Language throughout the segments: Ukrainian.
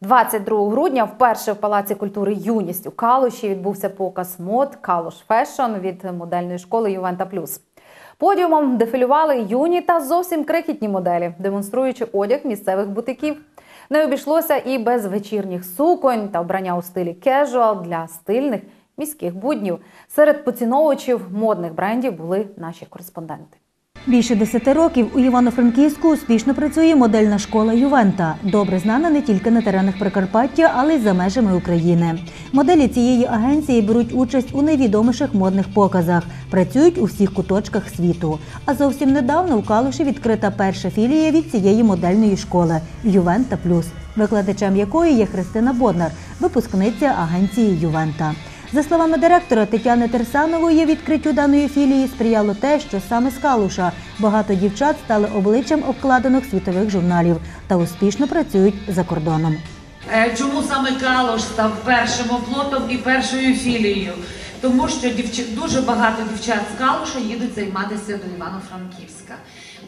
22 грудня вперше в Палаці культури Юність у Калуші відбувся показ мод Калуш Фешн від модельної школи Ювента Плюс. Подіумом дефілювали юні та зовсім крихітні моделі, демонструючи одяг місцевих бутиків. Не обійшлося і без вечірніх суконь та вбрання у стилі кежуал для стильних міських буднів. Серед поціновувачів модних брендів були наші кореспонденти. Більше десяти років у Івано-Франківську успішно працює модельна школа Ювента. Добре знана не тільки на теренах Прикарпаття, але й за межами України. Моделі цієї агенції беруть участь у найвідоміших модних показах, працюють у всіх куточках світу. А зовсім недавно у Калуші відкрита перша філія від цієї модельної школи Ювента Плюс, викладачем якої є Христина Боднар, випускниця агенції Ювента. За словами директора Тетяни Терсанової, відкриттю даної філії сприяло те, що саме з Калуша багато дівчат стали обличчям обкладинок світових журналів та успішно працюють за кордоном. Е, Чому саме Калош став першим оплотом і першою філією? Тому що дівч... дуже багато дівчат з Калуша їдуть займатися до Івано-Франківська.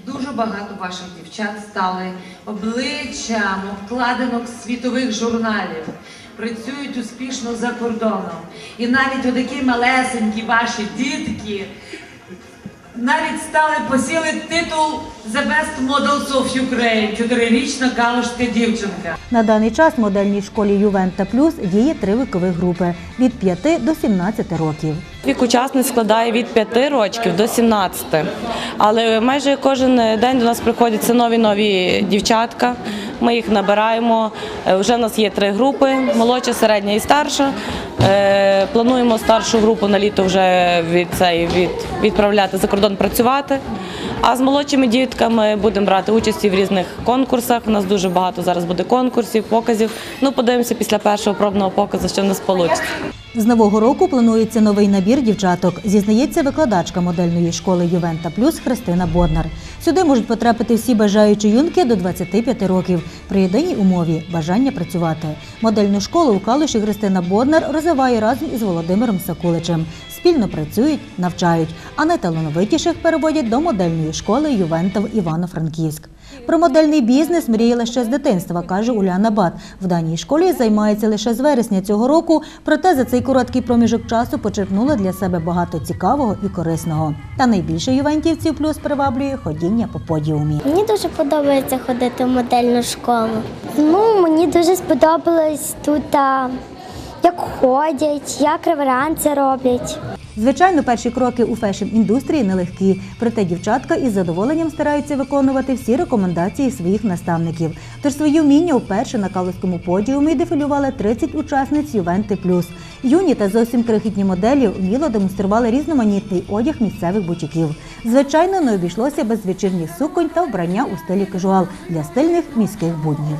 Дуже багато ваших дівчат стали обличчям обкладинок світових журналів. Працюють успішно за кордоном. І навіть отакі малесенькі ваші дітки навіть стали посіли титул The Best Models of Ukraine, чотирирічна калушська дівчинка. На даний час в модельній школі Ювента Плюс діє три вікових групи від 5 до 17 років. Вік учасниць складає від 5 років до 17. Але майже кожен день до нас приходять нові нові дівчатка. Ми їх набираємо. Е, Вже в нас є три групи: молодша, середня і старша. Е, Плануємо старшу групу на літо вже від, цей, від, відправляти за кордон працювати. А з молодшими дітками будемо брати участь в різних конкурсах. У нас дуже багато зараз буде конкурсів, показів. Ну, подивимося після першого пробного показу, що в нас вийде. З нового року планується новий набір дівчаток, зізнається викладачка модельної школи Ювента Плюс Христина Боднар. Сюди можуть потрапити всі бажаючі юнки до 25 років при єдиній умові бажання працювати. Модельну школу у Калуші Христина Боднар розвиває разом із Володимиром Сакуличем. Спільно працюють, навчають, а найталановитіших переводять до модельної школи Ювента в Івано-Франківськ. Про модельний бізнес мріяла ще з дитинства, каже Уляна Бат. В даній школі займається лише з вересня цього року, проте за цей короткий проміжок часу почерпнула для себе багато цікавого і корисного. Та найбільше ювентівців плюс приваблює ходіння по подіумі. Мені дуже подобається ходити в модельну школу. Ну, мені дуже сподобалось тут, як ходять, як реверанси роблять. Звичайно, перші кроки у фешн-індустрії нелегкі, проте дівчатка із задоволенням стараються виконувати всі рекомендації своїх наставників. Тож свої вміння вперше на калузькому подіумі дефілювали 30 учасниць Ювенти Плюс. Юні та зовсім крихітні моделі вміло демонстрували різноманітний одяг місцевих бутіків. Звичайно, не обійшлося без вечірніх суконь та вбрання у стилі кажуал для стильних міських буднів.